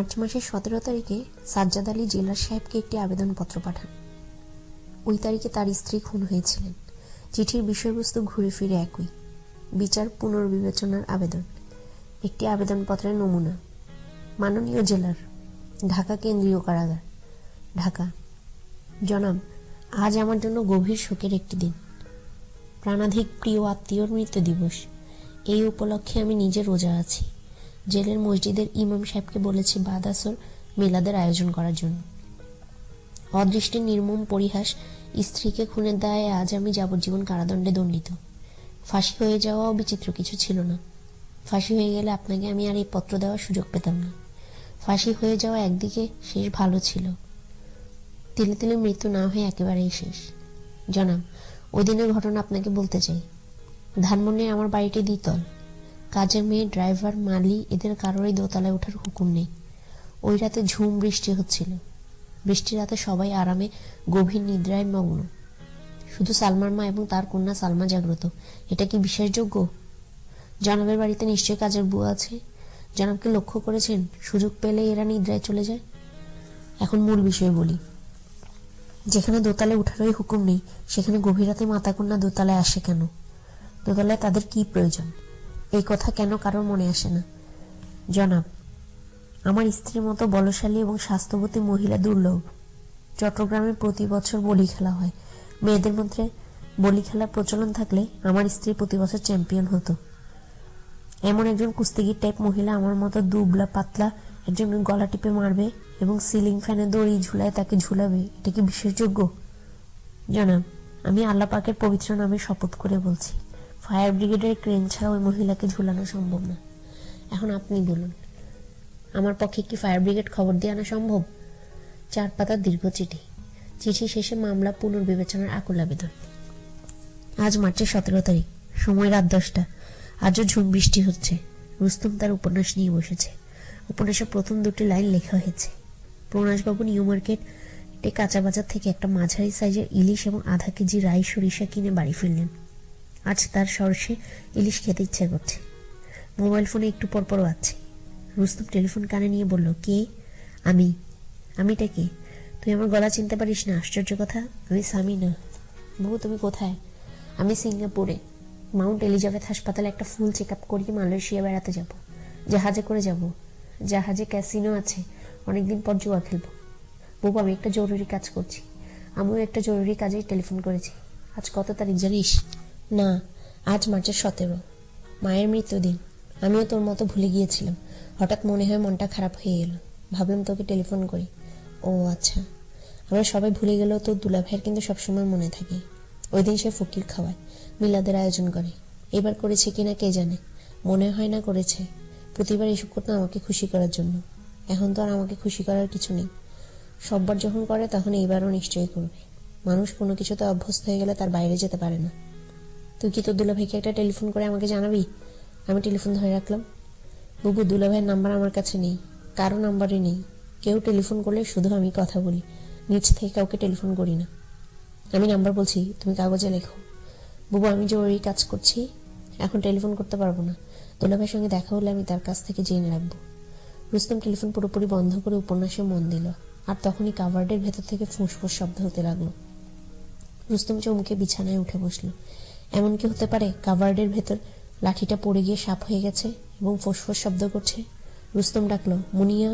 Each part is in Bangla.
মার্চ মাসের সতেরো তারিখে সাজ্জাদ আলী জেলার সাহেবকে একটি আবেদনপত্র পাঠান। ওই তারিখে তার স্ত্রী খুন হয়েছিলেন। চিঠির বিষয়বস্তু ঘুরে ফিরে একই। বিচার পুনর্বিবেচনার আবেদন। একটি আবেদনপত্রের নমুনা। মাননীয় জেলার। ঢাকা কেন্দ্রীয় কারাগার। ঢাকা। জনাব, আজ আমার জন্য গভীর শোকের একটি দিন। প্রাণাধিক প্রিয় আত্মীয়র মৃত্যু দিবস। এই উপলক্ষে আমি নিজে রোজা আছি। জেলের মসজিদের ইমাম সাহেবকে বলেছি বাদ আসর মিলাদের আয়োজন করার জন্য। অদৃষ্টির নির্মম পরিহাস স্ত্রীকে খুনের দায়ে আজ আমি যাবজ্জীবন কারাদণ্ডে দণ্ডিত। ফাঁসি হয়ে যাওয়াও বিচিত্র কিছু ছিল না। ফাঁসি হয়ে গেলে আপনাকে আমি আর এই পত্র দেওয়ার সুযোগ পেতাম না। ফাঁসি হয়ে যাওয়া একদিকে শেষ ভালো ছিল। তিলে তিলে মৃত্যু না হয়ে একেবারেই শেষ। জনাব ওই দিনের ঘটনা আপনাকে বলতে চাই। ধানমন্ডি আমার বাড়িটি দ্বিতল। কাজের মেয়ে, ড্রাইভার, মালি এদের কারোরই দোতলায় ওঠার হুকুম নেই। ওই রাতে ঝুম বৃষ্টি হচ্ছিল। বৃষ্টি রাতে সবাই আরামে গভীর নিদ্রায় মগ্ন। শুধু সালমার মা এবং তার কন্যা সালমা জাগ্রত। এটা কি বিশ্বাসযোগ্য? জনাবের বাড়িতে নিশ্চয়ই কাজের বুয়া আছে। জনাবকে লক্ষ্য করেছেন, সুযোগ পেলে এরা নিদ্রায় চলে যায়। এখন মূল বিষয়ে বলি। যেখানে দোতলায় উঠারই হুকুম নেই, সেখানে গভীর রাতে মাতা কন্যা দোতলায় আসে কেন? দোতলায় তাদের কি প্রয়োজন? এই কথা কেন কারোর মনে আসে না? জনাব, আমার স্ত্রীর মতো বলশালী এবং স্বাস্থ্যবতী মহিলা দুর্লভ। চট্টগ্রামে প্রতি বছর বলি খেলা হয়। মেয়েদের মধ্যে বলি খেলার প্রচলন থাকলে আমার স্ত্রী প্রতি বছর চ্যাম্পিয়ন হতো। এমন একজন কুস্তিগির টাইপ মহিলা আমার মতো দুবলা, পাতলা, একজন গলা টিপে মারবে এবং সিলিং ফ্যানে দড়ি ঝুলায় তাকে ঝুলাবে, এটা কি বিশ্বাসযোগ্য জনাব, আমি আল্লাহ পাকের পবিত্র নামে শপথ করে বলছি। ফায়ার ব্রিগেডের ক্রেন ছাড়া ওই মহিলাকে ঝুলানো সম্ভব না। এখন আপনি বলুন, আমার পক্ষে কি ফায়ার ব্রিগেড খবর দিয়ে আনা সম্ভব? চার পাতার দীর্ঘ চিঠি। চিঠি শেষে মামলা পুনর্বিবেচনার আকুল আবেদন। আজ মার্চের সতেরো তারিখ, সময় রাত দশটা। আজও ঝুম বৃষ্টি হচ্ছে। রুস্তম তার উপন্যাস নিয়ে বসেছে। উপন্যাসের প্রথম দুটি লাইন লেখা হয়েছে। প্রণাসবাবু নিউ মার্কেট কাঁচা বাজার থেকে একটা মাঝারি সাইজের ইলিশ এবং আধা কেজি রাই সরিষা কিনে বাড়ি ফিরলেন। আজ তার সরষে ইলিশ খেতে ইচ্ছে করছে। মোবাইল ফোনে একটু পরপর আছে। রুস্তম টেলিফোন কানে নিয়ে বলল, কে? আমি। আমিটা কে? তুই আমার গলা চিনতে পারিস না, আশ্চর্য কথা। আমি স্বামী না। বাবু তুমি কোথায়? আমি সিঙ্গাপুরে। মাউন্ট এলিজাবেথ হাসপাতালে একটা ফুল চেক আপ করিয়ে মালয়েশিয়া বেড়াতে যাব। জাহাজে করে যাব। জাহাজে ক্যাসিনো আছে। অনেকদিন পর জুয়া খেলব। বউ, আমি একটা জরুরি কাজ করছি। আমিও একটা জরুরি কাজেই টেলিফোন করেছি। আজ কত তারিখ জানিস? না, আজ মার্চের সতেরো। মায়ের মৃত্যুদিন। আমিও তোর মতো ভুলে গিয়েছিলাম। হঠাৎ মনে হয় মনটা খারাপ হয়ে গেল ভাবলাম তোকে টেলিফোন করি। ও আচ্ছা। আমরা সবাই ভুলে গেলেও তোর দুলা ভাইয়ের কিন্তু সবসময় মনে থাকে। ওই দিন সে ফকির খাওয়ায়, মিলাদের আয়োজন করে। এবার করেছে কিনা কে জানে? মনে হয় না করেছে। প্রতিবার এসব করতো আমাকে খুশি করার জন্য। এখন তো আর আমাকে খুশি করার কিছু নেই। সববার যখন করে, তখন এইবারও নিশ্চয়ই করবে। মানুষ কোনো কিছুতে অভ্যস্ত হয়ে গেলে তার বাইরে যেতে পারে না। তুই কি তোর দুলাভাইকে একটা টেলিফোন করে আমাকে জানাবি? আমি টেলিফোন ধরে রাখলাম। বুবু, দুলাভাইয়ের নাম্বার আমার কাছে নেই। কারও নাম্বারই নেই। কেউ টেলিফোন করলে শুধু আমি কথা বলি। নিচ থেকে কাউকে টেলিফোন করি না। আমি নাম্বার বলছি, তুমি কাগজে লেখো। বুবু, আমি জরুরি কাজ করছি, এখন টেলিফোন করতে পারব না। দুলাভাইয়ের সঙ্গে দেখা হলে আমি তার কাছ থেকে জেনে রাখব। রুস্তম টেলিফোন পুরোপুরি বন্ধ করে উপন্যাসে মন দিল। আর তখনই কাভার্ডের ভেতর থেকে ফুঁসফুস শব্দ হতে লাগল। রুস্তম চমকে বিছানায় উঠে বসল। এমন কি হতে পারে? কাভার্ডের ভেতর লাঠিটা পড়ে গিয়ে সাপ হয়ে গেছে এবং ফোসফোস শব্দ করছে। রুস্তম ডাকলো, মুনিয়া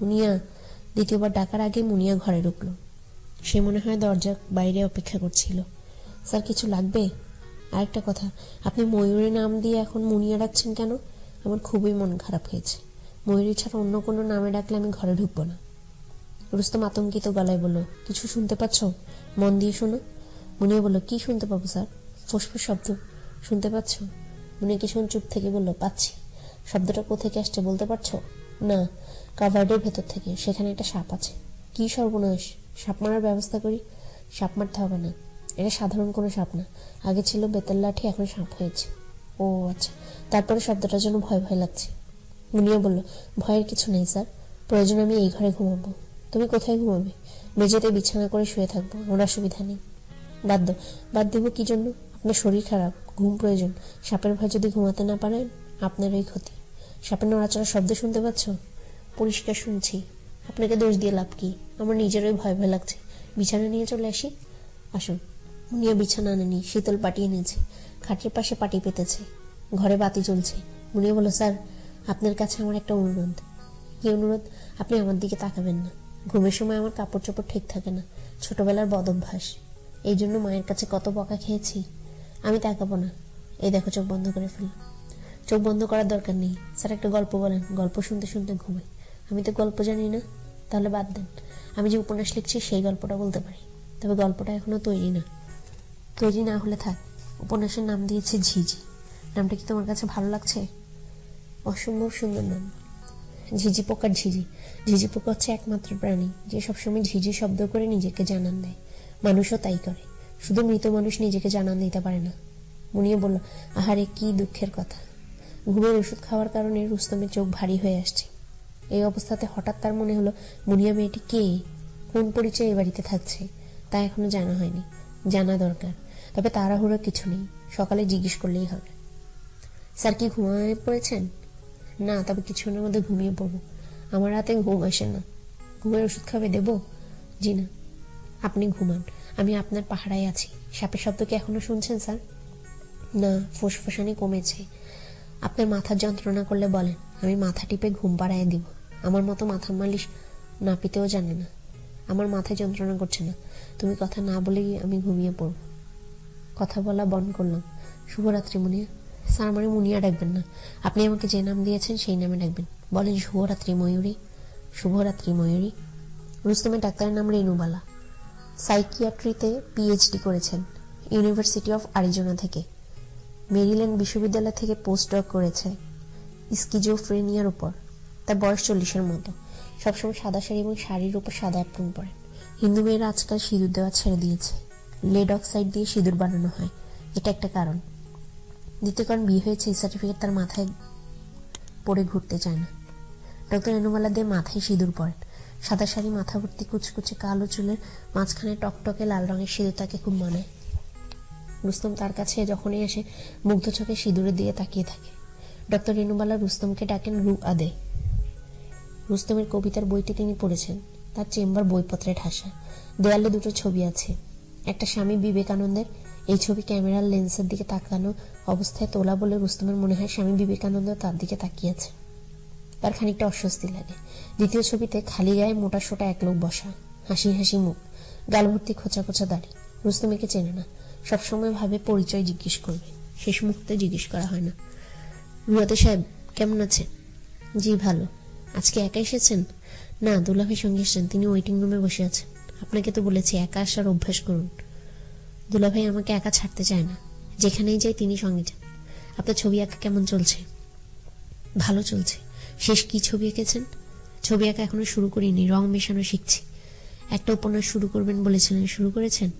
মুনিয়া। দ্বিতীয়বার ডাকার আগে মুনিয়া ঘরে ঢুকলো। সে মনে হয় দরজা বাইরে অপেক্ষা করছিল। স্যার, কিছু লাগবে? আরেকটা কথা, আপনি ময়ূরের নাম দিয়ে এখন মুনিয়া ডাকছেন কেন? আমার খুবই মন খারাপ হয়েছে। ময়ূরী ছাড়া অন্য কোনো নামে ডাকলে আমি ঘরে ঢুকবো না। রুস্তম আতঙ্কিত গলায় বলল, কিছু শুনতে পাচ্ছ? মন দিয়ে শোনো। মুনিয়া বলল, কি শুনতে পাবো, স্যার? ফুসফুস শব্দ। শুনতে পাচ্ছ? মুনিয়া কিছুক্ষণ চুপ থেকে বলল, পাচ্ছি। শব্দটা কোথেকে আসছে বলতে পারছ? না, কাভার্ডের ভেতর থেকে, সেখানে একটা সাপ আছে। কি সর্বনাশ? সাপ মারার ব্যবস্থা করি? সাপ মারতে হবে না। এটা সাধারণ কোনো সাপ না। আগে ছিল বেতের লাঠি, এখন সাপ হয়েছে। ও আচ্ছা। তারপরে শব্দটার জন্য ভয় ভয় লাগছে। মুনিয়া বলল, ভয়ের কিছু নেই, স্যার। প্রয়োজন আমি এই ঘরে ঘুমাবো। তুমি কোথায় ঘুমাবে? মেঝেতে বিছানা করে শুয়ে থাকব। আমার অসুবিধা নেই। বাদ দাও। বাদ দিব কি জন্য? আপনার শরীর খারাপ, ঘুম প্রয়োজন। সাপের ভয় যদি ঘুমাতে না পারেন আপনারই ক্ষতি। সাপের নড়াচড়ার শব্দ শুনতে পাচ্ছ? পরিষ্কার শুনছি। আপনাকে দোষ দিয়ে লাভ কি? আমার নিজেরই ভয় ভয় লাগছে। বিছানা নিয়ে চলে আসি। আসুন। মুনিয়া বিছানা আনেনি, শীতল পাটি এনেছে। খাটের পাশে পাটি পেতেছে। ঘরে বাতি জ্বলছে। মুনিয়া বলল, স্যার, আপনার কাছে আমার একটা অনুরোধ। কি অনুরোধ? আপনি আমার দিকে তাকাবেন না। ঘুমের সময় আমার কাপড় চোপড় ঠিক থাকে না। ছোটবেলার বদ অভ্যাস। এই জন্য মায়ের কাছে কত বকা খেয়েছি। আমি তাকাবো না। এই দেখো চোখ বন্ধ করে ফেললাম চোখ বন্ধ করার দরকার নেই। স্যার একটা গল্প বলেন। গল্প শুনতে শুনতে ঘুমাই। আমি তো গল্প জানি না। তাহলে বাদ দেন। আমি যে উপন্যাস লিখছি, সেই গল্পটা বলতে পারি। তবে গল্পটা এখনও তৈরি না। তৈরি না হলে থাক। উপন্যাসের নাম দিয়েছে ঝিঝি। নামটা কি তোমার কাছে ভালো লাগছে? অসম্ভব সুন্দর নাম। ঝিঝি পোকার ঝিঝি। ঝিঝি পোকা হচ্ছে একমাত্র প্রাণী। যে সবসময় ঝিঝি শব্দ করে নিজেকে জানান দেয়। মানুষও তাই করে। শুধু মৃত মানুষ নিজেকে জানান দিতে পারে না। মুনিয়ে বলল, আহারে, কি দুঃখের কথা। ঘুমের ওষুধ খাওয়ার কারণে রুস্তমের চোখ ভারী হয়ে আসছে। এই অবস্থাতে হঠাৎ তার মনে হলো, মুনিয়া মেয়েটি কে? কোন পরিচয়ে এ বাড়িতে থাকছে? তা এখনও জানা হয়নি। জানা দরকার। তবে তাড়াহুড়ো কিছু নেই। সকালে জিজ্ঞেস করলেই হবে। স্যার কি ঘুমায় পড়েছেন? না, তবে কিছুক্ষণের মধ্যে ঘুমিয়ে পড়ব। আমার রাতে ঘুম আসে না। ঘুমের ওষুধ খাবে দেবো? জি না। আপনি ঘুমান। আমি আপনার পাহারায় আছি। সাপের শব্দ কি এখনও শুনছেন, স্যার? না, ফুসফুসানি কমেছে। আপনার মাথার যন্ত্রণা করলে বলেন, আমি মাথা টিপে ঘুম পাড়ায় দিব। আমার মতো মাথার মালিশ নাপিতেও জানে না। আমার মাথায় যন্ত্রণা করছে না। তুমি কথা না বলেই আমি ঘুমিয়ে পড়ব। কথা বলা বন্ধ করলাম। শুভরাত্রি, মুনিয়া। স্যার, আমারে মুনিয়া ডাকবেন না। আপনি আমাকে যে নাম দিয়েছেন, সেই নামে ডাকবেন। বলেন, শুভরাত্রি, ময়ূরী। শুভরাত্রি, ময়ূরী। রুস্তমের ডাক্তারের নাম রেনুবালা সাইকিয়াট্রিতে পিএইচডি করেছেন ইউনিভার্সিটি অফ আরিজোনা থেকে। মেরিল্যান্ড বিশ্ববিদ্যালয় থেকে পোস্ট ডক করেছে স্কিজোফ্রেনিয়ার উপর। তার বয়স চল্লিশের মতো। সবসময় সাদা শাড়ি এবং শাড়ির উপর সাদা অ্যাপ্রন পরেন হিন্দু মেয়েরা আজকাল সিঁদুর দেওয়া ছেড়ে দিয়েছে। লেড অক্সাইড দিয়ে সিঁদুর বানানো হয়। এটা একটা কারণ। দ্বিতীয় কারণ, বিয়ে হয়েছে, এই সার্টিফিকেট তার মাথায় পরে ঘুরতে চায় না। ডক্টর এনুমালা দে মাথায় সিঁদুর পরেন সাদা শাড়ি, মাথা ভর্তি কুচকুচে কালো চুলের মাঝখানে টকটকে লাল রঙের সিঁদুর তাকে খুব মানায় রুস্তম তার কাছে যখনই আসে, মুগ্ধ চোখে সিঁদুরের দিয়ে তাকিয়ে থাকে। ডক্টর রেনুবালা রুস্তমকে ডাকেন রু আদে রুস্তমের কবিতার বইটি তিনি পড়েছেন। তার চেম্বার বইপত্রে ঠাসা। দেয়ালে দুটো ছবি আছে। একটা স্বামী বিবেকানন্দের, এই ছবি ক্যামেরার লেন্সের দিকে তাকানো অবস্থায় তোলা বলে রুস্তমের মনে হয় স্বামী বিবেকানন্দ তার দিকে তাকিয়েছে তার খানিকটা অস্বস্তি লাগে। দ্বিতীয় ছবিতে খালি গায়ে মোটা সোটা এক লোক বসা। হাসি হাসি মুখ গাল ভর্তি খোঁচা খোঁচা দাড়ি। রুস্তমিকে চেনে না। সবসময় ভাবে পরিচয় জিজ্ঞেস করবে। শেষ মুহূর্তে জিজ্ঞেস করা হয় না। রুয়াতে সাহেব, কেমন আছেন? জি, ভালো। আজকে একা এসেছেন? না দুলাভাইয়ের সঙ্গে এসেছেন। তিনি ওয়েটিং রুমে বসে আছেন। আপনাকে তো বলেছি, একা আসার অভ্যাস করুন। দুলাভাই আমাকে একা ছাড়তে চায় না। যেখানেই যাই তিনি সঙ্গে যান। আপনার ছবি আঁকা কেমন চলছে? ভালো চলছে। শেষ কি ছবি এঁকেছেন? ছবি আঁকা এখনও শুরু করিনি, রং মেশানো শিখছি। একটা উপন্যাস শুরু করবেন বলেছিলেন শুরু করেছেন?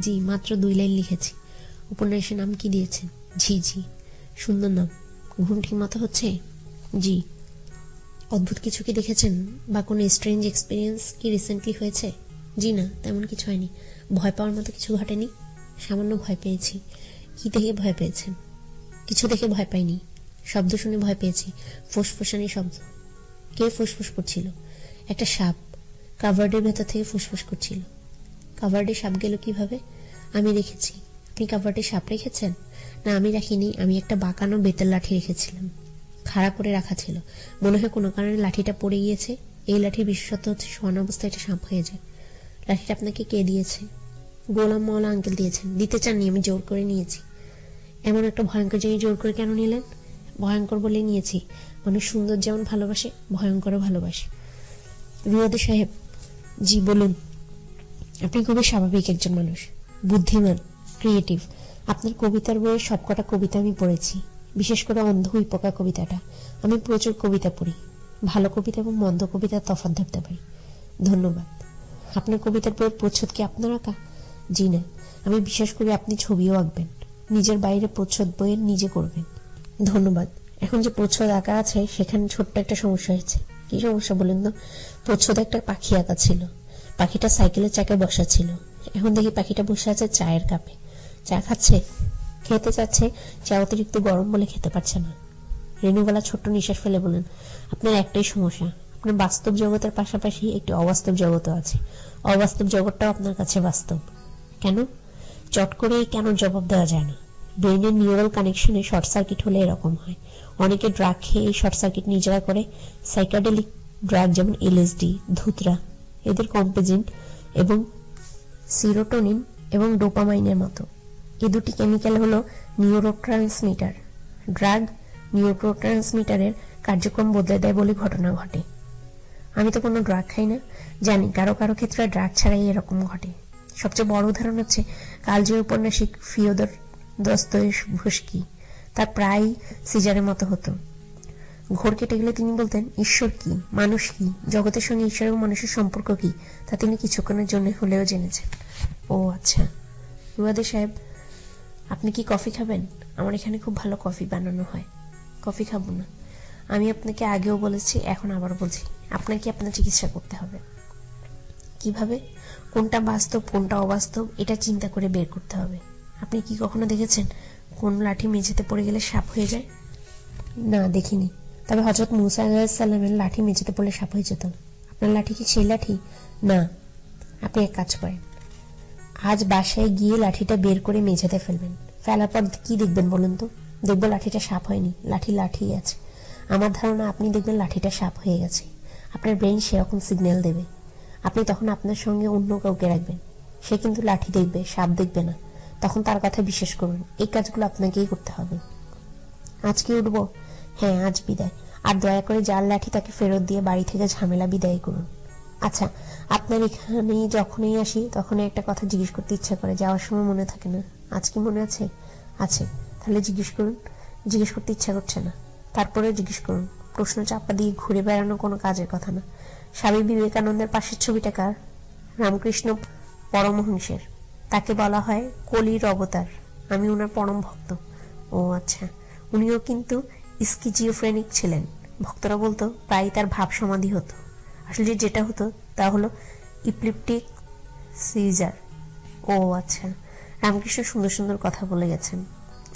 জি, মাত্র দুই লাইন লিখেছি। উপন্যাসের নাম কি দিয়েছেন? জি জি সুন্দর নাম। ঘুম ঠিক মতো হচ্ছে? জি। অদ্ভুত কিছু কি দেখেছেন? বা কোনো স্ট্রেঞ্জ এক্সপিরিয়েন্স কি রিসেন্টলি হয়েছে? জি না, তেমন কিছু হয়নি। ভয় পাওয়ার মতো কিছু ঘটেনি? সামান্য ভয় পেয়েছি। কি দেখে ভয় পেয়েছেন? কিছু দেখে ভয় পাইনি। শব্দ শুনে ভয় পেয়েছি। ফুসফুসানি শব্দ। কে ফুসফুস করছিল? একটা সাপ। কাভার্ডের ভেতর থেকে ফুসফুস করছিল। কাভার্ডে সাপ গেল কীভাবে? আমি রেখেছি আপনি কাভার্ডে সাপ রেখেছেন? না, আমি রাখিনি। আমি একটা বাঁকানো বেতের লাঠি রেখেছিলাম। খাড়া করে রাখা ছিল। মনে হয় কোনো কারণে লাঠিটা পড়ে গিয়েছে। এই লাঠির বিশেষত্ব হচ্ছে শোয়ান অবস্থায় এটা সাপ হয়ে যায়। লাঠিটা আপনাকে কে দিয়েছে? গোলাম মওলা আঙ্কেল দিয়েছেন। দিতে চাননি, আমি জোর করে নিয়েছি। এমন একটা ভয়ঙ্কর জিনিস জোর করে কেন নিলেন? ভয়ঙ্কর বলে নিয়েছি। মানুষ সুন্দর যেমন ভালোবাসে, ভয়ঙ্করও ভালোবাসে। রুয়াদে সাহেব, জি, বলুন। আপনি খুবই স্বাভাবিক একজন মানুষ। বুদ্ধিমান ক্রিয়েটিভ আপনার কবিতার বইয়ের সবকটা কবিতা আমি পড়েছি। বিশেষ করে অন্ধ উইপকা কবিতাটা। আমি প্রচুর কবিতা পড়ি। ভালো কবিতা এবং মন্দ কবিতার তফাৎ ধরতে পারি। ধন্যবাদ। আপনার কবিতার বইয়ের প্রচ্ছদ কি আপনার আঁকা? জি না। আমি বিশ্বাস করি আপনি ছবিও আঁকবেন। নিজের বাইরে প্রচ্ছদ বইয়ের নিজে করবেন। ধন্যবাদ। এখন যে প্রচ্ছদ আঁকা আছে, সেখানে ছোট্ট একটা সমস্যা হয়েছে। কি সমস্যা বলেন তো? প্রচ্ছদ একটা পাখি আঁকা ছিল। পাখিটা সাইকেলের চাকায় বসা ছিল। এখন দেখি পাখিটা বসে আছে চায়ের কাপে। চা খাচ্ছে? খেতে চাচ্ছে? চা অতিরিক্ত গরম বলে খেতে পারছে না। রেণুবালা ছোট্ট নিঃশ্বাস ফেলে বলেন আপনার একটাই সমস্যা। আপনার বাস্তব জগতের পাশাপাশি একটি অবাস্তব জগতও আছে। অবাস্তব জগৎটাও আপনার কাছে বাস্তব। কেন? চট করে কেন জবাব দেওয়া যায় না? ব্রেনের নিউরাল কানেকশনে শর্ট সার্কিট হলে এরকম হয়। অনেকে ড্রাগ খেয়ে এই শর্ট সার্কিট নিজেরা করে সাইকাডেলিক ড্রাগ যেমন এলএসডি ধুতরা, এদের কম্পেজিন এবং সিরোটোনিন এবং ডোপামাইনের মতো। এ দুটি কেমিক্যাল হলো নিউরোট্রান্সমিটার ড্রাগ নিউরোট্রান্সমিটারের কার্যক্রম বদলে দেয় বলে ঘটনা ঘটে। আমি তো কোনো ড্রাগ খাই না, জানি কারও কারও ক্ষেত্রে ড্রাগ ছাড়াই এরকম ঘটে। সবচেয়ে বড় উদাহরণ হচ্ছে কালজয়ী উপন্যাসিক ফিওদর দস্তয়েভস্কি তার প্রায় সিজারের মতো হতো। ঘোর কেটে গেলে তিনি বলতেন, ঈশ্বর কি? মানুষ কি? জগতের সঙ্গে ঈশ্বর এবং মানুষের সম্পর্ক কি? তা তিনি কিছুক্ষণের জন্য হলেও জেনেছেন। ও আচ্ছা। রুয়াদে সাহেব, আপনি কি কফি খাবেন? আমার এখানে খুব ভালো কফি বানানো হয়। কফি খাব না। আমি আপনাকে আগেও বলেছি, এখন আবার বলছি। আপনাকে আপনার চিকিৎসা করতে হবে। কীভাবে? কোনটা বাস্তব, কোনটা অবাস্তব, এটা চিন্তা করে বের করতে হবে। আপনি কি কখনো দেখেছেন কোন লাঠি মেঝেতে পড়ে গেলে সাপ হয়ে যায়? না, দেখিনি। তবে হজরত মুসা সাল্লামের লাঠি মেঝেতে পড়লে সাপ হয়ে যেত। আপনার লাঠি কি সেই লাঠি? না। আপনি এক কাজ করেন। আজ বাসায় গিয়ে লাঠিটা বের করে মেঝেতে ফেলবেন। ফেলার পর কি দেখবেন বলুন তো? দেখব লাঠিটা সাপ হয়নি। লাঠি লাঠি আছে। আমার ধারণা আপনি দেখবেন লাঠিটা সাপ হয়ে গেছে। আপনার ব্রেন সেরকম সিগন্যাল দেবে। আপনি তখন আপনার সঙ্গে অন্য কাউকে রাখবেন। সে কিন্তু লাঠি দেখবে, সাপ দেখবে না। তখন তার কথা বিশ্বাস করুন, এই কাজগুলো আপনাকেই করতে হবে। আজকে উঠব? হ্যাঁ আজ বিদায়। আর দয়া করে যার লাঠি তাকে ফেরত দিয়ে বাড়ি থেকে ঝামেলা বিদায় করুন। আচ্ছা আপনার এখানে যখনই আসি, তখনই একটা কথা জিজ্ঞেস করতে ইচ্ছা করে, যাওয়ার সময় মনে থাকে না। আজ কি মনে আছে? আছে। তাহলে জিজ্ঞেস করুন। জিজ্ঞেস করতে ইচ্ছা করছে না। তারপরে জিজ্ঞেস করুন। প্রশ্ন চাপা দিয়ে ঘুরে বেড়ানো কোনো কাজের কথা না। স্বামী বিবেকানন্দের পাশের ছবিটা কার? রামকৃষ্ণ পরমহংসের। তাকে বলা হয় কলির অবতার। আমি ওনার পরম ভক্ত। ও আচ্ছা উনিও কিন্তু স্কিজিওফ্রেনিক ছিলেন। ভক্তরা বলতো প্রায় তার ভাব সমাধি হতো। আসলে যেটা হতো তা হলো ইপ্লিপটিক সিজার। ও আচ্ছা রামকৃষ্ণ সুন্দর সুন্দর কথা বলে গেছেন।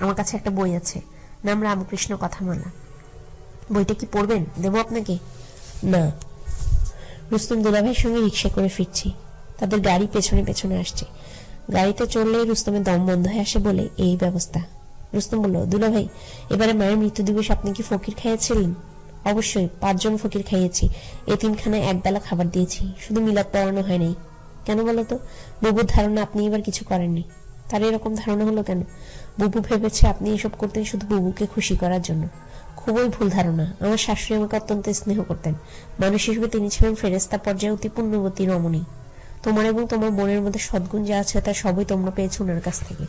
আমার কাছে একটা বই আছে, নাম রামকৃষ্ণ কথামালা। বইটা কি পড়বেন? দেবো আপনাকে? না। রুস্তম দুলাভাইয়ের সঙ্গে রিক্সা করে ফিরছি। তাদের গাড়ি পেছনে পেছনে আসছে। গাড়িতে চললে রুস্তমের দম বন্ধ হয়ে আসে বলে এই ব্যবস্থা। রুস্তম বলল দুলাভাই এবারে মায়ের মৃত্যু দিবস আপনি কি ফকির খাইয়েছিলেন? অবশ্যই, পাঁচজন ফকির খাইয়েছি। এতিমখানায় একবেলা খাবার দিয়েছি, শুধু মিলাদ পড়ানো হয় নাই। কেন বলতো বুবুর ধারণা আপনি এবার কিছু করেননি। তার এরকম ধারণা হলো কেন? বুবু ভেবেছে আপনি এসব করতেন শুধু বুবুকে খুশি করার জন্য। খুবই ভুল ধারণা। আমার শাশুড়ি আমাকে অত্যন্ত স্নেহ করতেন। মানুষ হিসেবে তিনি ছিলেন ফেরেস্তা পর্যায়ে অতি পুণ্যবতী রমণী। তোমার এবং তোমার বোনের মধ্যে সদ্গুণ যা আছে, তা সবই তোমরা পেয়েছ ওনার কাছ থেকে।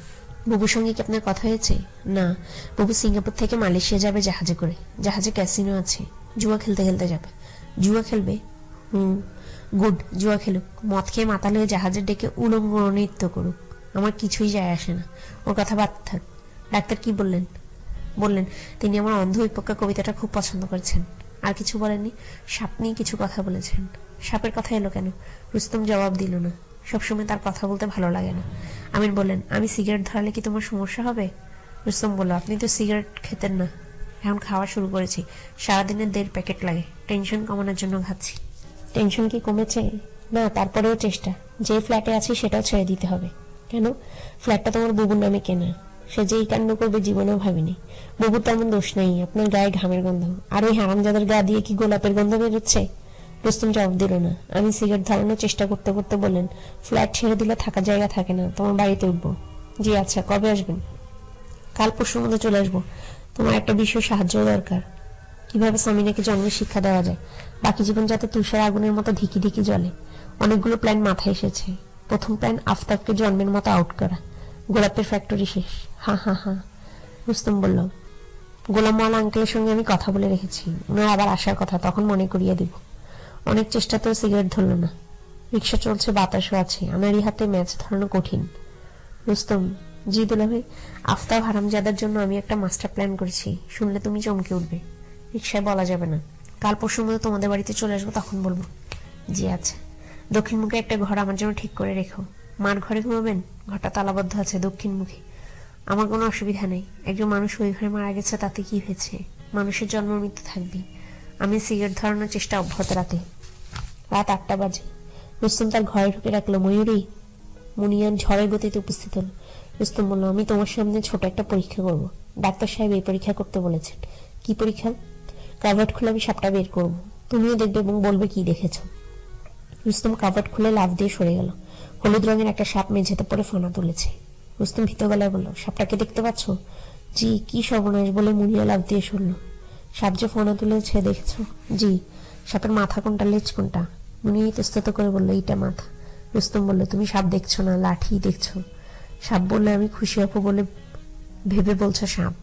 বুবুর সঙ্গে কি আপনার কথা হয়েছে? না। বুবু সিঙ্গাপুর থেকে মালয়েশিয়া যাবে জাহাজে করে। জাহাজে ক্যাসিনো আছে। জুয়া খেলতে খেলতে যাবে। জুয়া খেলবে? হুম। গুড, জুয়া খেলুক। মদ খেয়ে মাতাল হয়ে জাহাজের ডেকে উলঙ্গ নৃত্য করুক। আমার কিছুই যায় আসে না। ওর কথা বাদ থাক। ডাক্তার কি বললেন? বললেন, তিনি আমার অন্ধ বিপক্কা কবিতাটা খুব পছন্দ করেছেন। আর কিছু বলেননি? সাপ নিয়ে কিছু কথা বলেছেন। সাপের কথা এলো কেন? রুস্তম জবাব দিল না। সবসময় তার কথা বলতে ভালো লাগে না। আমির বললেন, আমি সিগারেট ধরালে কি তোমার সমস্যা হবে? রুস্তম বলল, আপনি তো সিগারেট খেতেন না। এখন খাওয়া শুরু করেছি। সারাদিনের দেড় প্যাকেট লাগে। টেনশন কমানোর জন্য খাচ্ছি টেনশন কি কমেছে? না, তারপরেও চেষ্টা। যে ফ্ল্যাটে আছি সেটাও ছেড়ে দিতে হবে। কেন? ফ্ল্যাটটা তোমার বুবুর নামে কেনা। সে যে এই কাণ্ড করবে জীবনেও ভাবিনি। বুবুর তেমন দোষ নেই। আপনার গায়ে ঘামের গন্ধ। আর ওই হারামজাদের গা দিয়ে কি গোলাপের গন্ধ বেরোচ্ছে? রুস্তম জবাব দিল না। আমি সিগারেট ধরানোর চেষ্টা করতে করতে বললেন, ফ্ল্যাট ছেড়ে দিলে থাকার জায়গা থাকে না, তোমার বাড়িতে উঠবো। জি আচ্ছা কবে আসবেন? কাল পরশুর মধ্যে চলে আসব। তোমার একটা বিষয় সাহায্য দরকার। কীভাবে সামিনাকে জন্মের শিক্ষা দেওয়া যায়? বাকি জীবন যাতে তুষার আগুনের মতো ধিকি ধিকি জ্বলে। অনেকগুলো প্ল্যান মাথায় এসেছে। প্রথম প্ল্যান আফতাবকে জন্মের মতো আউট করা। গোলাপের ফ্যাক্টরি শেষ। হা হা হা। রুস্তম বলল, গোলাম মাওলা আঙ্কেলের সঙ্গে আমি কথা বলে রেখেছি। ওনার আবার আসার কথা, তখন মনে করিয়ে দিব। অনেক চেষ্টাতেও সিগারেট ধরলো না। রিক্সা চলছে, বাতাসও আছে। আমারই হাতে ম্যাচ ধরানো কঠিন। রুস্তম জি দুলা ভাই আফতাব হারামজাদার জন্য আমি একটা মাস্টার প্ল্যান করেছি। শুনলে তুমি চমকে উঠবে। রিক্সায় বলা যাবে না। কাল পরশুর মধ্যে তোমাদের বাড়িতে চলে আসব, তখন বলব। জি আচ্ছা। দক্ষিণ মুখে একটা ঘর আমার জন্য ঠিক করে রেখো। মার ঘরে ঘুমাবেন? ঘরটা তালাবদ্ধ আছে দক্ষিণ মুখে। আমার কোনো অসুবিধা নেই। একজন মানুষ ওই ঘরে মারা গেছে, তাতে কি হয়েছে? মানুষের জন্ম মৃত্যু থাকবেই। আমি সিগারেট ধরানোর চেষ্টা অব্যাহত রাখলাম রাত আটটা বাজে। রুস্তম তার ঘরে ঢুকে রাখল, ময়ূরী? মুনিয়ান ঝড়ের গতিতে উপস্থিত হলো। রুস্তম বলল, আমি তোমার সামনে ছোট একটা পরীক্ষা করব। ডাক্তার সাহেব এই পরীক্ষা করতে বলেছেন। কি পরীক্ষা? কাভার্ড খুলে আমি সাপটা বের করব। তুমিও দেখবে এবং বলবে কি দেখেছ। রুস্তম কাভার্ড খুলে লাভ দিয়ে সরে গেল। হলুদ রঙের একটা সাপ মেঝেতে পড়ে ফোনা তুলেছে। রুস্তম ভীত গলায় বলল, সাপটাকে দেখতে পাচ্ছ? জি, কি সর্বনাশ, বলে মুনিয়া লাভ দিয়ে সরল। সাপ যে ফোনা তুলেছে, দেখেছ? জি। সাপের মাথা কোনটা, লেজ কোনটা? মুনিয়া ইতস্তত করে বলল, এইটা মাথা। রুস্তম বলল, তুমি সাপ দেখছ না, লাঠি দেখছ। সাপ বললে, আমি খুশি হব বলে ভেবে বলছো সাপ।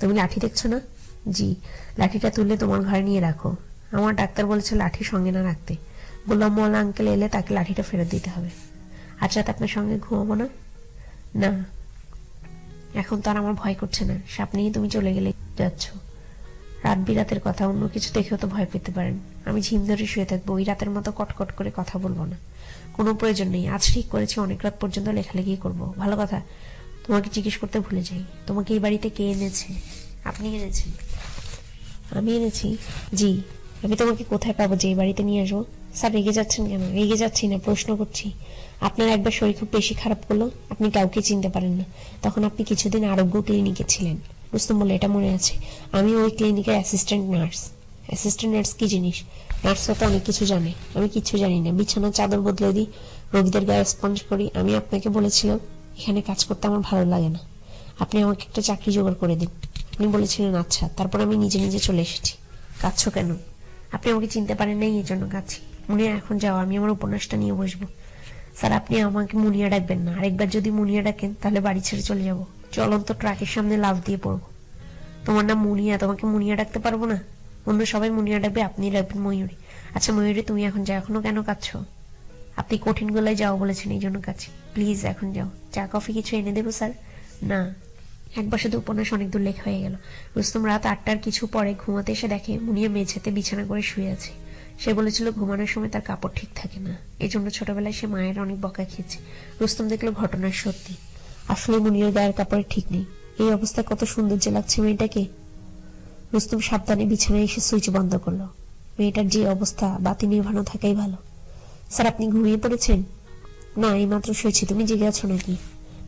তুমি লাঠি দেখছ না? জি। লাঠিটা তুলে তোমার ঘরে নিয়ে রাখো। আমার ডাক্তার বলেছে, লাঠি সঙ্গে না রাখতে। বললাম মলা আঙ্কেল এলে তাকে লাঠিটা ফেরত দিতে হবে। আজ রাত আপনার সঙ্গে ঘুমাবো না? না। এখন তো আর আমার ভয় করছে না। সাপ নিয়ে তুমি চলে গেলে যাচ্ছ। রাত বিরাতের কথা, অন্য কিছু দেখেও তো ভয় পেতে পারেন। আমি ঝিম ধরে শুয়ে থাকব, ওই রাতের মতো কটকট করে কথা বলব না। কোনো প্রয়োজন নেই, আজ ঠিক করেছি, অনেক রাত পর্যন্ত লেখালেখি করব। ভালো কথা, তোমাকে জিজ্ঞেস করতে ভুলে যাই। তোমাকে এই বাড়িতে কে এনেছে? আপনি এনেছেন? আমি এনেছি? জি, আমি তোমাকে কোথায় পাবো যে বাড়িতে নিয়ে আসব? স্যার, রেগে যাচ্ছেন কেন? রেগে যাচ্ছি না, প্রশ্ন করছি। আপনার একবার শরীর খুব বেশি খারাপ করল, আপনি কাউকে চিনতে পারেন না। তখন আপনি কিছুদিন আরোগ্য ক্লিনিকে ছিলেন। রুস্তম বলে এটা মনে আছে। আমি ওই ক্লিনিকের অ্যাসিস্ট্যান্ট নার্স অ্যাসিস্ট্যান্ট নার্স কি জিনিস? নার্সরা তো অনেক কিছু জানে। আমি কিছু জানি না। বিছানার চাদর বদলে দিই, রোগীদের গায়ে স্পঞ্জ করি। আমি আপনাকে বলেছিলাম, এখানে কাজ করতে আমার ভালো লাগে না। আপনি আমাকে একটা চাকরি জোগাড় করে দিন। আপনি বলেছিলেন আচ্ছা। তারপর আমি নিজে নিজে চলে এসেছি। কাঁদছো কেন? আপনি আমাকে চিনতে পারেন নাই এই জন্য কাঁদছি মুনিয়া এখন যাও, আমি আমার উপন্যাসটা নিয়ে বসবো। স্যার, আপনি আমাকে মুনিয়া ডাকবেন না। আরেকবার যদি মুনিয়া ডাকেন, তাহলে বাড়ি ছেড়ে চলে যাব। চলন্ত ট্রাকের সামনে লাভ দিয়ে পড়ব। তোমার নাম মুনিয়া, তোমাকে মুনিয়া ডাকতে পারব না? অন্য সবাই মুনিয়া ডাকবে আপনি ডাকবেন ময়ূরী। আচ্ছা ময়ূরী, তুমি এখন যা, এখনও কেন কাঁদছো? আপনি কঠিন গলায় যাও বলেছেন এই জন্য কাছে প্লিজ, এখন যাও। চা, কফি কিছু এনে দেবো, স্যার? না। একবার শুধু উপন্যাস অনেক দূর লেখা হয়ে গেল। রুস্তম রাত আটটার কিছু পরে ঘুমাতে এসে দেখে মুনিয়া মেঝেতে বিছানা করে শুয়ে আছে। সে বলেছিল ঘুমানোর সময় তার কাপড় ঠিক থাকে না। এই জন্য ছোটবেলায় সে মায়ের অনেক বকা খেয়েছে। রুস্তম দেখল ঘটনার সত্যি। আসলে মুনিয়ার গায়ের কাপড়ের ঠিক নেই। এই অবস্থায় কত সুন্দর যে লাগছে মেয়েটাকে। রুস্তম সাবধানে বিছানায় এসে সুইচ বন্ধ করল। মেয়েটার যে অবস্থা, বাতি নির্ভানো থাকাই ভালো। স্যার, আপনি ঘুমিয়ে পড়েছেন? না, এইমাত্র শুয়েছি। তুমি জেগে আছো নাকি?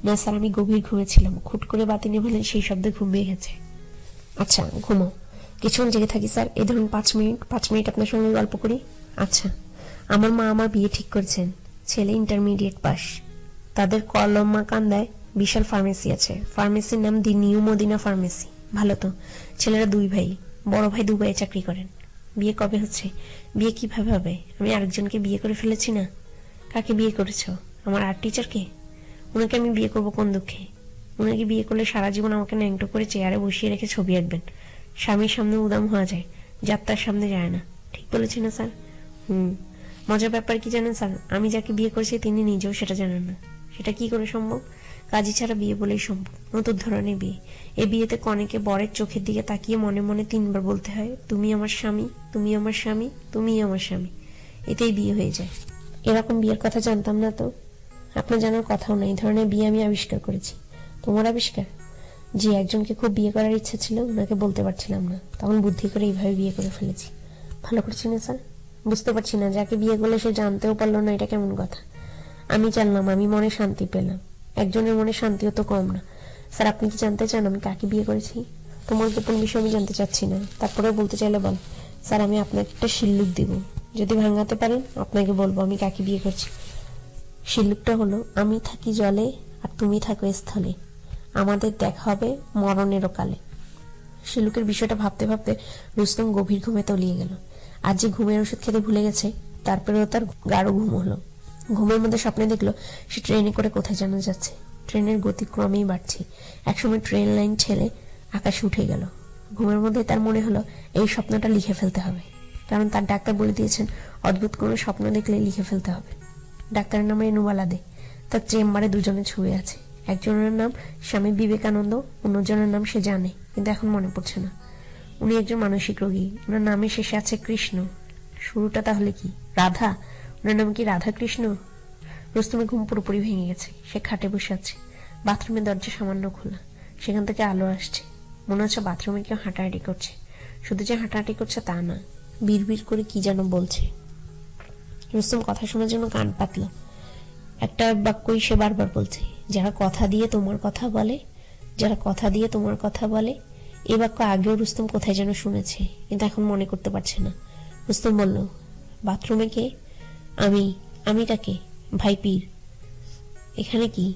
না, স্যার, আমি গভীর ঘুমেছিলাম। খুট করে বাতি নেভালেন সেই শব্দে ঘুম গেছে। আচ্ছা ঘুমো। কিছুক্ষণ জেগে থাকি, স্যার। এই ধরুন, পাঁচ মিনিট পাঁচ মিনিট আপনার সঙ্গে গল্প করি। আচ্ছা আমার মা আমার বিয়ে ঠিক করেছেন। ছেলে ইন্টারমিডিয়েট পাস। তাদের কলমা কান্দায় বিশাল ফার্মেসি আছে। ফার্মেসির নাম দি নিউ মদিনা ফার্মেসি ভালো তো। ছেলেরা দুই ভাই। বড় ভাই দুবাইয়ে চাকরি করেন। বিয়ে কবে হচ্ছে? বিয়ে কীভাবে হবে? আমি আরেকজনকে বিয়ে করে ফেলেছি না। কাকে বিয়ে করেছ? আমার আর্ট টিচারকে ওনাকে আমি বিয়ে করব কোন দুঃখে? ওনাকে বিয়ে করলে সারা জীবন আমাকে ন্যাংটো করে চেয়ারে বসিয়ে রেখে ছবি আঁকবেন। স্বামীর সামনে উদাম হওয়া যায়। যাত্রার সামনে যায় না। ঠিক বলেছি না, স্যার? হুম। মজার ব্যাপার কি জানেন, স্যার? আমি যাকে বিয়ে করেছি তিনি নিজেও সেটা জানেন না। সেটা কি করে সম্ভব? কাজী ছাড়া বিয়ে বলেই সম্ভব। নতুন ধরনের বিয়ে। এ বিয়েতে কনেকে বরের চোখের দিকে তাকিয়ে মনে মনে তিনবার বলতে হয়, তুমি আমার স্বামী, তুমি আমার স্বামী, তুমি আমার স্বামী। এতেই বিয়ে হয়ে যায়। এরকম বিয়ের কথা জানতাম না তো। আপনার জানার কথাও নাই এই ধরনের বিয়ে আমি আবিষ্কার করেছি। তোমার আবিষ্কার? যে একজনকে খুব বিয়ে করার ইচ্ছা ছিল, ওনাকে বলতে পারছিলাম না। তখন বুদ্ধি করে এইভাবে বিয়ে করে ফেলেছি। ভালো করছি না, স্যার? বুঝতে পারছি না, যাকে বিয়ে করলে সে জানতেও পারল না এটা কেমন কথা। আমি জানলাম, আমি মনে শান্তি পেলাম। একজনের মনে শান্তিও তো কম না। স্যার, আপনি কি জানতে চান আমি কাকে বিয়ে করেছি? তোমার গোপন বিষয় আমি জানতে চাচ্ছি না। তারপরেও বলতে চাইলে বল। স্যার, আমি আপনাকে একটা শিল্লুক দিব। যদি ভাঙাতে পারেন, আপনাকে বলব আমি কাকে বিয়ে করছি। শিল্লুকটা হলো, আমি থাকি জলে আর তুমি থাকো স্থলে। আমাদের দেখা হবে মরণেরও কালে। শিলুকের বিষয়টা ভাবতে ভাবতে রুস্তম গভীর ঘুমে তলিয়ে গেল। আজ যে ঘুমের ওষুধ খেতে ভুলে গেছে, তারপরেও তার গাঢ় ঘুম হলো। ঘুমের মধ্যে স্বপ্নে দেখল, সে ট্রেনে করে কোথায় জানা যাচ্ছে। ট্রেনের গতি ক্রমেই বাড়ছে। একসময় ট্রেন লাইন ঠেলে আকাশে উঠে গেল। ঘুমের মধ্যে তার মনে হলো, এই স্বপ্নটা লিখে ফেলতে হবে। কারণ তার ডাক্তার বলে দিয়েছেন, অদ্ভুত কোনো স্বপ্ন দেখলে লিখে ফেলতে হবে। ডাক্তারের নাম রেনুবালা দে তার চেম্বারে দুজনে ছুঁয়ে আছে। একজনের নাম স্বামী বিবেকানন্দ, অন্যজনের নাম সে জানে, কিন্তু এখন মনে পড়ছে না। উনি একজন মানসিক রোগী। ওনার নামে শেষে আছে কৃষ্ণ। শুরুটা তাহলে কি? রাধা? ওনার নাম কি রাধাকৃষ্ণ? রুস্তমের ঘুম পুরোপুরি ভেঙে গেছে। সে খাটে বসে আছে। বাথরুমের দরজা সামান্য খোলা। সেখান থেকে আলো আসছে। মনে হচ্ছে বাথরুমে কেউ হাঁটাহাঁটি করছে। শুধু যে হাঁটাহাঁটি করছে তা না, বিড়বিড় করে কি যেন বলছে। রুস্তম কথা শোনার জন্য কান পাতল। একটা বাক্যই সে বারবার বলছে, যারা কথা দিয়ে তোমার কথা বলে, যারা কথা দিয়ে তোমার কথা বলে, এ বাক্য আগেও রুস্তম কোথায় যেন শুনেছে, কিন্তু এখন মনে করতে পারছে না। রুস্তম বলল, বাথরুমে কে আমি আমি তাকে ভাই পীর এখানে কি?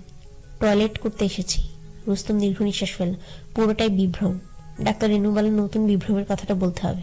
টয়লেট করতে এসেছি। রুস্তম দীর্ঘ নিঃশ্বাস ফেল পুরোটাই বিভ্রম। ডাক্তার রেনু বলেন নতুন বিভ্রমের কথাটা বলতে হবে।